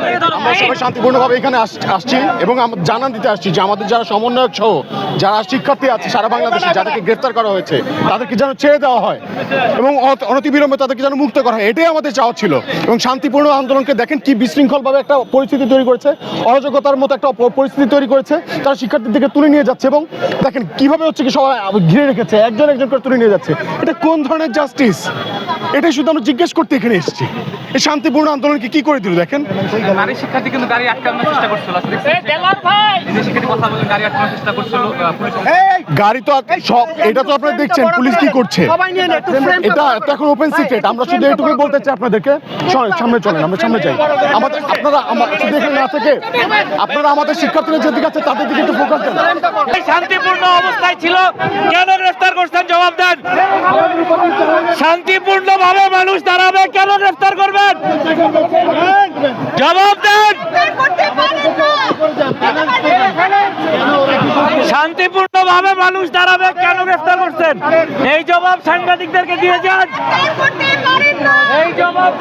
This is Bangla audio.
আমরা সবাই শান্তিপূর্ণভাবে এখানে আস- আসছি এবং আমরা জানান দিতে আসছি যে আমাদের যারা সমন্বয়ক সহ যারা শিক্ষার্থী আছে সারা বাংলাদেশে যাদেরকে গ্রেফতার করা হয়েছে তাদেরকে যেন ছেড়ে দেওয়া হয় এবং অনতিবিলম্বে তাদেরকে যেন মুক্ত করা হয় এটাই আমাদের চাওয়া ছিল। এবং শান্তিপূর্ণ আন্দোলনকে দেখেন কি বিশৃঙ্খলভাবে একটা পরিস্থিতি তৈরি করেছে অরাজকতার মতো একটা পরিস্থিতি তৈরি করেছে তারা শিক্ষার্থীদেরকে তুলে নিয়ে যাচ্ছে এবং দেখেন কীভাবে হচ্ছে কি সবাই ঘিরে রেখেছে একজন একজন করে তুলে নিয়ে যাচ্ছে। এটা কোন ধরনের জাস্টিস? এটাই শুধু আমরা জিজ্ঞেস করতে এখানে এসেছি। এই শান্তিপূর্ণ আন্দোলনকে কি করে দিল দেখেন? নারী শিক্ষার্থী কিন্তু গাড়ি আটকানোর চেষ্টা করছিল। শিক্ষার্থী কথা বলে গাড়ি আটকানোর চেষ্টা করছিল গাড়ি তো সব এটা তো আপনারা দেখছেন পুলিশ কি করছে? এটা তো এখন ওপেন সিক্রেট আমরা শুধু এইটুকুই বলতে চাই আপনাদেরকে। চলেন, সামনে চলেন আমরা সামনে যাই। আমাদের আপনারা আমা- শুধু এখানে না থেকে। আপনারা আমাদের শিক্ষার্থীরা যেদিকে আছে তাদের দিকে একটু ফোকাস দেন। শান্তিপূর্ণ অবস্থায় ছিল কেন গ্রেফতার করছেন? জবাব দেন। শান্তিপূর্ণ মানুষ দাঁড়াবে কেন গ্রেফতার করবেন? জবাব দেন। শান্তিপূর্ণ ভাবে মানুষ দাঁড়াবে, কেন গ্রেফতার করছেন? এই জবাব সাংবাদিকদেরকে দিয়ে যান। এই জবাব